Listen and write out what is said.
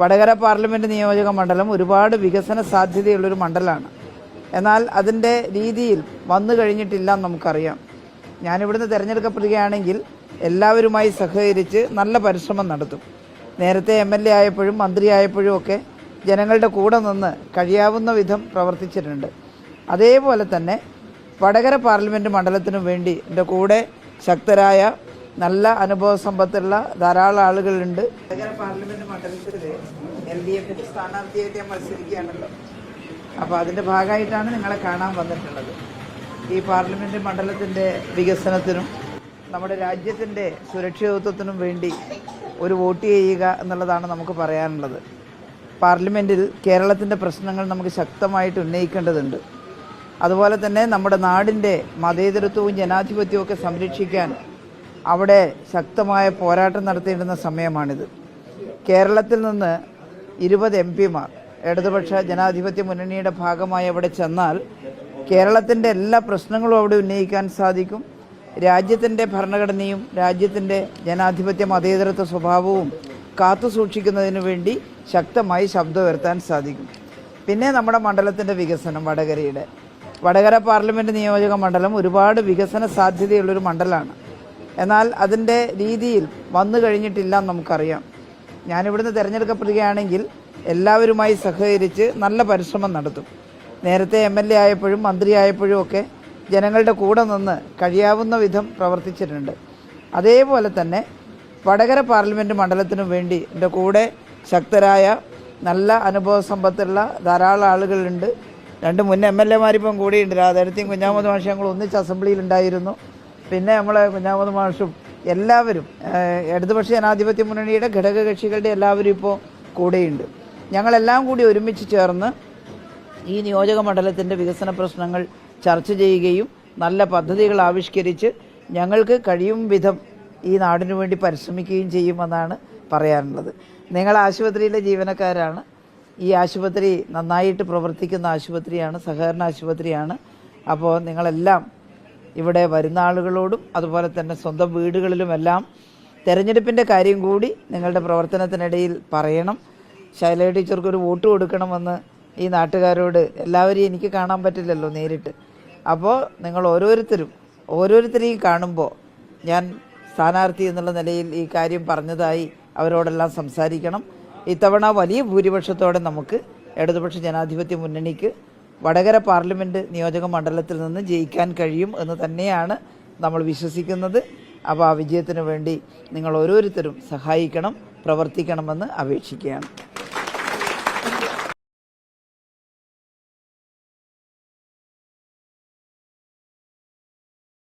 Vadakara parliament നിയോജക മണ്ഡലം ഒരുപാട് വികസന സാധ്യതയുള്ളൊരു മണ്ഡലമാണ് എന്നാൽ അതിന്റെ രീതിയിൽ വന്നു കഴിഞ്ഞിട്ടില്ല എന്ന് നമുക്കറിയാം. ഞാനിവിടുന്ന് തിരഞ്ഞെടുക്കപ്പെടുകയാണെങ്കിൽ എല്ലാവരുമായി സഹകരിച്ച് നല്ല പരിശ്രമം നടത്തും. നേരത്തെ എം എൽ എ ആയപ്പോഴും മന്ത്രിയായപ്പോഴും ഒക്കെ ജനങ്ങളുടെ കൂടെ നിന്ന് കഴിയാവുന്ന വിധം പ്രവർത്തിച്ചിട്ടുണ്ട്. അതേപോലെ തന്നെ വടകര പാർലമെന്റ് മണ്ഡലത്തിനു വേണ്ടി എന്റെ കൂടെ ശക്തരായ നല്ല അനുഭവ സമ്പത്തുള്ള ധാരാളം ആളുകളുണ്ട്. പാർലമെന്റ് മണ്ഡലത്തിൽ സ്ഥാനാർത്ഥിയായിട്ട് ഞാൻ മത്സരിക്കുകയാണല്ലോ. അപ്പോൾ അതിന്റെ ഭാഗമായിട്ടാണ് നിങ്ങളെ കാണാൻ വന്നിട്ടുള്ളത്. ഈ പാർലമെന്റ് മണ്ഡലത്തിന്റെ വികസനത്തിനും നമ്മുടെ രാജ്യത്തിന്റെ സുരക്ഷിതത്വത്തിനും വേണ്ടി ഒരു വോട്ട് ചെയ്യുക എന്നുള്ളതാണ് നമുക്ക് പറയാനുള്ളത്. പാർലമെന്റിൽ കേരളത്തിന്റെ പ്രശ്നങ്ങൾ നമുക്ക് ശക്തമായിട്ട് ഉന്നയിക്കേണ്ടതുണ്ട്. അതുപോലെ തന്നെ നമ്മുടെ നാടിന്റെ മതേതരത്വവും ജനാധിപത്യവും ഒക്കെ സംരക്ഷിക്കാൻ അവിടെ ശക്തമായ പോരാട്ടം നടത്തിയിരുന്ന സമയമാണിത്. കേരളത്തിൽ നിന്ന് ഇരുപത് എം പിമാർ ഇടതുപക്ഷ ജനാധിപത്യ മുന്നണിയുടെ ഭാഗമായി അവിടെ ചെന്നാൽ കേരളത്തിന്റെ എല്ലാ പ്രശ്നങ്ങളും അവിടെ ഉന്നയിക്കാൻ സാധിക്കും. രാജ്യത്തിന്റെ ഭരണഘടനയും രാജ്യത്തിന്റെ ജനാധിപത്യ മതേതരത്വ സ്വഭാവവും കാത്തു സൂക്ഷിക്കുന്നതിന് വേണ്ടി ശക്തമായി ശബ്ദം ഉയർത്താൻ സാധിക്കും. പിന്നെ നമ്മുടെ മണ്ഡലത്തിന്റെ വികസനം വടകരയുടെ. വടകര പാർലമെന്റ് നിയോജക മണ്ഡലം ഒരുപാട് വികസന സാധ്യതയുള്ളൊരു മണ്ഡലമാണ്. എന്നാൽ അതിന്റെ രീതിയിൽ വന്നു കഴിഞ്ഞിട്ടില്ല നമുക്കറിയാം. ഞാനിവിടുന്ന് തിരഞ്ഞെടുക്കപ്പെടുകയാണെങ്കിൽ എല്ലാവരുമായി സഹകരിച്ച് നല്ല പരിശ്രമം നടത്തും. നേരത്തെ എം എൽ എ ആയപ്പോഴും മന്ത്രിയായപ്പോഴും ഒക്കെ ജനങ്ങളുടെ കൂടെ നിന്ന് കഴിയാവുന്ന വിധം പ്രവർത്തിച്ചിട്ടുണ്ട്. അതേപോലെ തന്നെ വടകര പാർലമെന്റ് മണ്ഡലത്തിനു വേണ്ടി എന്റെ കൂടെ ശക്തരായ നല്ല അനുഭവ സമ്പത്തുള്ള ധാരാളം ആളുകളുണ്ട്. രണ്ട് മുൻ എം എൽ എമാരിപ്പം കൂടിയുണ്ട്. രാധാരത്തെയും കുഞ്ഞാമത് മാഷങ്ങളും ഒന്നിച്ച് അസംബ്ലിയിലുണ്ടായിരുന്നു പിന്നെ നമ്മളെ കുഞ്ഞാമത് മാഷും എല്ലാവരും ഇടതുപക്ഷ ജനാധിപത്യ മുന്നണിയുടെ ഘടക ഘടകകക്ഷികളുടെ എല്ലാവരും ഇപ്പോൾ കൂടെയുണ്ട്. ഞങ്ങളെല്ലാം കൂടി ഒരുമിച്ച് ചേർന്ന് ഈ നിയോജക മണ്ഡലത്തിന്റെ വികസന പ്രശ്നങ്ങൾ ചർച്ച ചെയ്യുകയും നല്ല പദ്ധതികൾ ആവിഷ്കരിച്ച് ഞങ്ങൾക്ക് കഴിയും വിധം ഈ നാടിനു വേണ്ടി പരിശ്രമിക്കുകയും ചെയ്യുമെന്നാണ് പറയാനുള്ളത്. നിങ്ങൾ ആശുപത്രിയിലെ ജീവനക്കാരാണ്. ഈ ആശുപത്രി നന്നായിട്ട് പ്രവർത്തിക്കുന്ന ആശുപത്രിയാണ് സഹകരണ ആശുപത്രിയാണ്. അപ്പോൾ നിങ്ങളെല്ലാം ഇവിടെ വരുന്ന ആളുകളോടും അതുപോലെ തന്നെ സ്വന്തം വീടുകളിലുമെല്ലാം തെരഞ്ഞെടുപ്പിന്റെ കാര്യം കൂടി നിങ്ങളുടെ പ്രവർത്തനത്തിനിടയിൽ പറയണം. ശൈല ടീച്ചർക്ക് ഒരു വോട്ട് കൊടുക്കണമെന്ന് ഈ നാട്ടുകാരോട് എല്ലാവരെയും എനിക്ക് കാണാൻ പറ്റില്ലല്ലോ നേരിട്ട്. അപ്പോൾ നിങ്ങൾ ഓരോരുത്തരും ഓരോരുത്തരെയും കാണുമ്പോൾ ഞാൻ സ്ഥാനാർത്ഥി എന്നുള്ള നിലയിൽ ഈ കാര്യം പറഞ്ഞതായി അവരോടെല്ലാം സംസാരിക്കണം. ഇത്തവണ വലിയ ഭൂരിപക്ഷത്തോടെ നമുക്ക് ഇടതുപക്ഷ ജനാധിപത്യ മുന്നണിക്ക് വടകര പാർലമെന്റ് നിയോജക മണ്ഡലത്തിൽ നിന്ന് ജയിക്കാൻ കഴിയും എന്ന് തന്നെയാണ് നമ്മൾ വിശ്വസിക്കുന്നത്. അപ്പോൾ ആ വിജയത്തിന് വേണ്ടി നിങ്ങൾ ഓരോരുത്തരും സഹായിക്കണം പ്രവർത്തിക്കണമെന്ന് അപേക്ഷിക്കുകയാണ്.